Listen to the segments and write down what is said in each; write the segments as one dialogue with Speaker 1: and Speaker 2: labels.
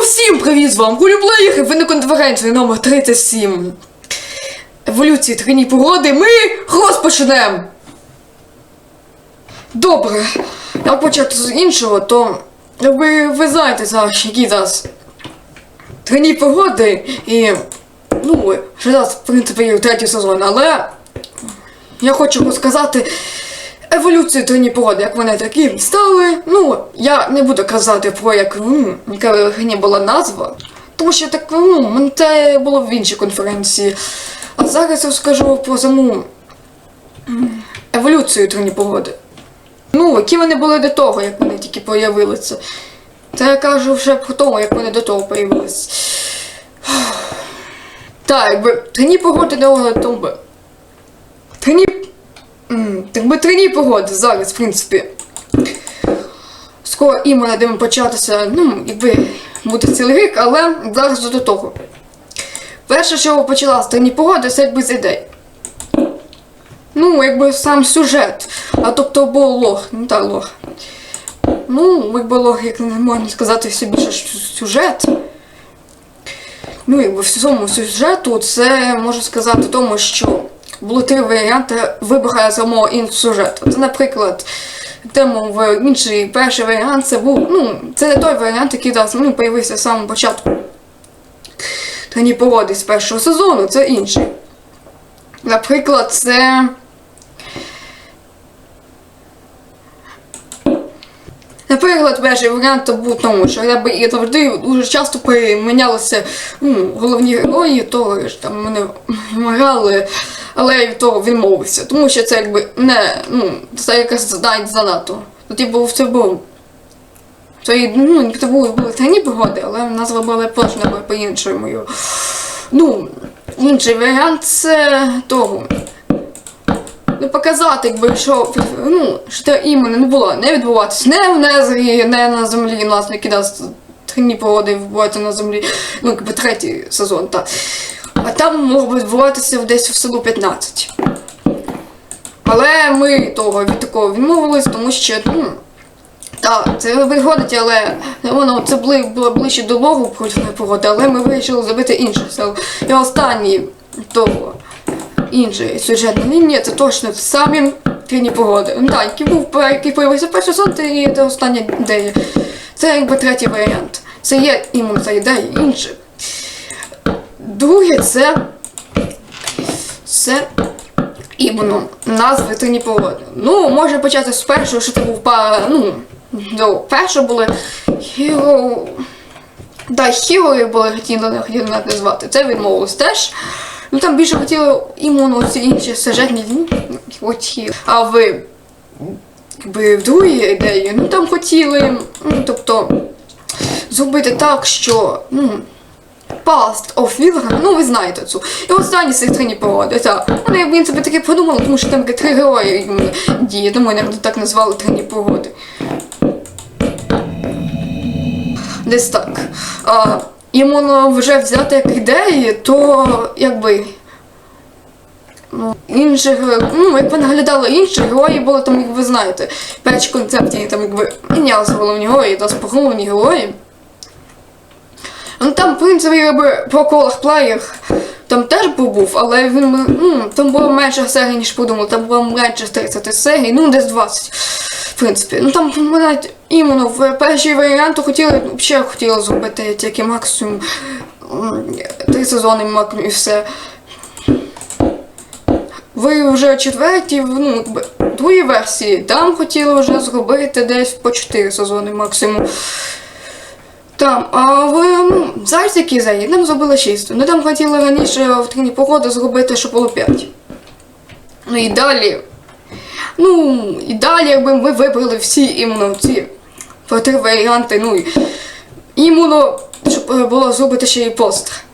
Speaker 1: Ну всім привіт з вами Гулюблеєр і ви на конференції номер 37 Еволюції трійні погоди ми розпочнемо! Добре, як почати з іншого, то ви, ви знаєте зараз, які зараз трійні погоди і ну, що зараз, в принципі, є третій сезон, але я хочу розказати еволюцію трійні погоди, як вони такі стали. Ну, я не буду казати про як, яка взагалі була назва, тому що так, ну, це було в іншій конференції. А зараз я скажу про саму еволюцію трійні погоди. Ну, які вони були до того, як вони тільки появилися. Це я кажу вже про тому, як вони до того появилися. Так, якби трійні погоди до того. М, Так би трійні погоди зараз, в принципі. Скоро і ми будемо початися, ну, якби буде цілий рік, але зараз до того. Перше, що почала з трійні погоди, це якби з ідей. Ну, якби сам сюжет. А тобто був лог, ну та лог. Ну, якби лог, як не можна сказати, все більше сюжет. Ну, якби в цьому сюжету це можу сказати тому, що було три варіанти вибору самого сюжету. Це, наприклад, тему в інший перший варіант це був, ну, це не той варіант, який зараз, ну, появився з самого початку. Трені погоди з першого сезону, це інший. Наприклад, це. Наприклад, перший варіант то був тому, що я і завжди дуже часто перемінялися ну, головні герої, то ж там мене грали, але від того відмовився. Тому що це якби не, ну, це якось навіть занадто. Ну, типу, це був. Це, ну, це були, були трені погоди, але назва була точно по-іншому. Ну, інший варіант це того. Ну, показати, якби, що, ну, що це іменно не було не відбуватися не в Незері, не на землі, нас не кидав трійні погоди відбуваються на землі, ну, якби третій сезон, так. А там могло б відбуватися десь в селу 15. Але ми того від такого відмовились, тому що, ну, так, це виходить, але воно це було ближче до логу погоди, але ми вирішили зробити інше село. І останній того іншої сюжетної лінії, це точно самі трійні погоди. Ну так, який був який появився перший сон, і це остання ідея. Це якби третій варіант. Це є іменно ця ідея інша. Друге, це. Це іменно назви трійні погоди. Ну, може почати з першого, що це був па. Ну, ну перше були Hero. Да, Hero були хотіли, хотіли навіть назвати. Це відмовилось теж. Ну там більше хотіли іменно ці інші сюжетні лінії. А ви якби в другій ідеї, ну там хотіли, ну тобто зробити так, що ну, Past of Wilhelm, ну ви знаєте цю. І останні цих три породи. Так. Ну, я в принципі таки подумала, тому що там три герої діє, тому я так назвали три погоди. Десь так. А, іменно вже взяти як ідеї, то якби. Ну, інших, ну, як ви наглядали інші герої були, там, як ви знаєте, перші концепції, там, якби мінялися головні герої та споголовні герої. Там, в принципі, якби по колах плеєр там теж був, але він, ну, там було менше серій, ніж подумали, там було менше 30 серій, ну десь 20. В принципі, ну там навіть іменно в першій варіанті хотіли, взагалі хотіли зробити тільки максимум м, три сезони максимум і все. Ви вже четвертій, ну, другій версії, там хотіли вже зробити десь по 4 сезони максимум. Там, а в ну, зараз які заї, нам зробили 6. Ну там хотіли раніше в трійні погоди зробити, щоб було 5. Ну і далі. Ну, і далі, якби ми вибрали всі іменно ці три варіанти, ну і іменно, щоб е, було зробити ще і постер.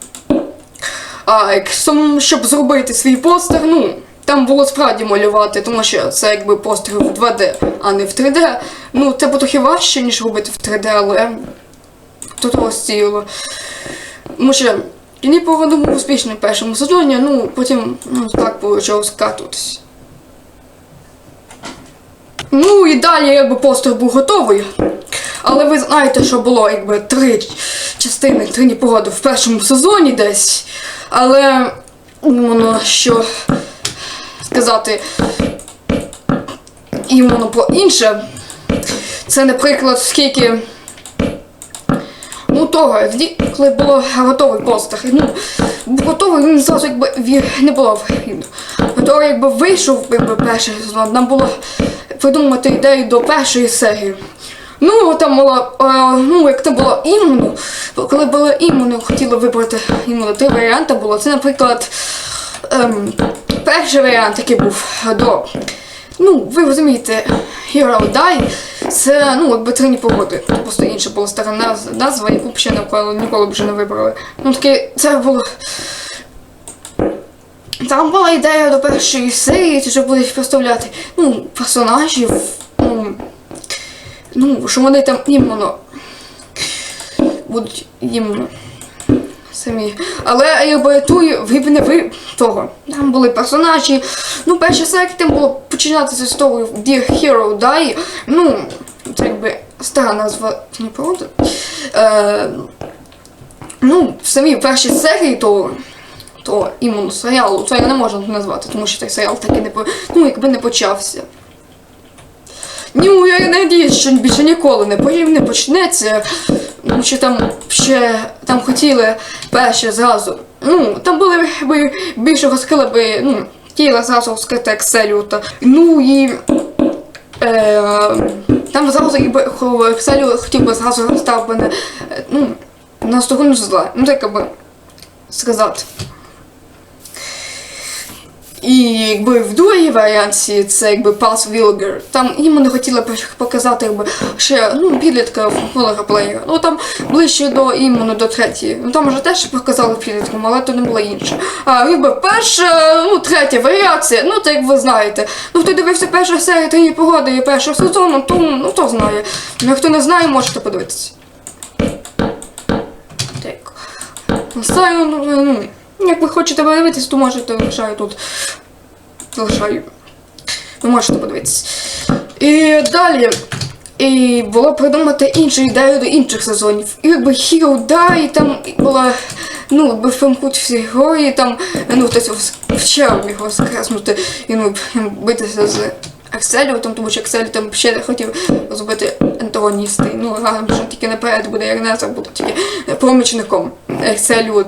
Speaker 1: А якщо щоб зробити свій постер, ну, там було справді малювати, тому що це якби постер в 2D, а не в 3D. Ну, це буде трохи важче, ніж робити в 3D, але тут розсіяло. Тому що Кіні погода був успішний в першому сезоні, ну потім ну, так почав скатуватись. Ну і далі якби постер був готовий. Але ви знаєте, що було якби три частини три непогоди в першому сезоні десь. Але іменно що сказати іменно про інше. Це, наприклад, скільки. Того, коли було готовий постер, ну, готовий, він зразу якби не було вигідно. Готовий якби вийшов якби, перший сезон, нам було придумати ідею до першої серії. Ну, там було, е, ну, як там було іменно, коли було іменно, хотіли вибрати іменно три варіанти було. Це, наприклад, ем, перший варіант, який був до. Ну, ви розумієте, Hero Die, це ну, якби три погоди. Це просто інша була стара наз- назва, яку б ще ніколи, ніколи б вже не вибрали. Ну таке, це було. Там була ідея до першої серії, що будуть представляти ну, персонажів. Ну, ну, що вони там іменно будуть іменно самі. Але якби ту ви не ви того. Там були персонажі. Ну, перша серія там було починатися з того Dear Hero Die. Ну, це якби стара назва не правда. Е, ну, в самій першій серії то. То іменно серіалу, це я не можна назвати, тому що цей серіал так і не ну, якби не почався. Ну, я надіюсь, що більше ніколи не, не почнеться. Тому що там ще там хотіли перше зразу. Ну, там були би більше розкрили би, ну, хотіли зразу розкрити Екселю. Ну і. Е, там зразу хо- Екселю хотів би зразу розстав би на, е, ну, на сторону зла. Ну, так би сказати. І якби в другій варіанті це якби Пас Вілгер. Там іменно хотіли показати якби ще ну, підлітка в плеєра. Ну там ближче до іменно до третьої. Ну там вже теж показали підлітком, але то не було інше. А якби перша, ну третя варіація, ну так як ви знаєте. Ну хто дивився першу серію «Тині погоди і першого сезону, то ну хто знає. Ну хто не знає, можете подивитися. Так. Ну, як ви хочете подивитись, то можете лишаю тут. Лишаю. Ви можете подивитись. І далі. І було придумати іншу ідею до інших сезонів. І якби Hero Die, там була, ну, якби фемкуть всі герої, там, ну, хтось вчав його воскреснути і ну, битися з Акселю, там, тому що Аксель там ще хотів зробити антагоністи. Ну, гарно, що тільки наперед буде Ернеса, буде тільки помічником Екселю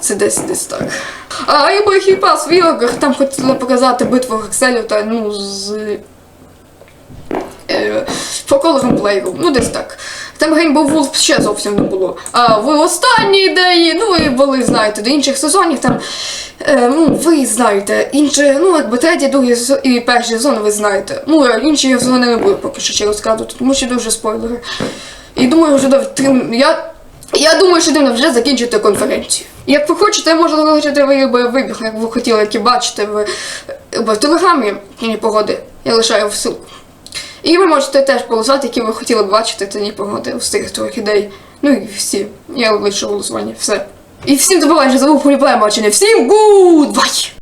Speaker 1: це десь десь так. А якби Хіпас Вілгар, там хотіли показати битву Екселю та ну з по колорам ну десь так. Там Rainbow Wolf ще зовсім не було. А в останній ідеї, ну і були, знаєте, до інших сезонів там, е, ну, ви знаєте, інші, ну, якби третій, другий і перший сезон ви знаєте. Ну, інші сезони не буду поки що ще розказувати, тому що дуже спойлери. І думаю, вже трим- я, я думаю, що дивно вже закінчити конференцію. Як ви хочете, можна залишити ви якби як ви хотіли, які бачите в, в телеграмі «Тіні погоди. Я лишаю ссылку. І ви можете теж полосати, які ви хотіли б бачити та ні погоди з тих трьох ідей. Ну і всі. Я лишу голосування. Все. І всім забувайте, забув поліплеє бачення. Всім гудбай!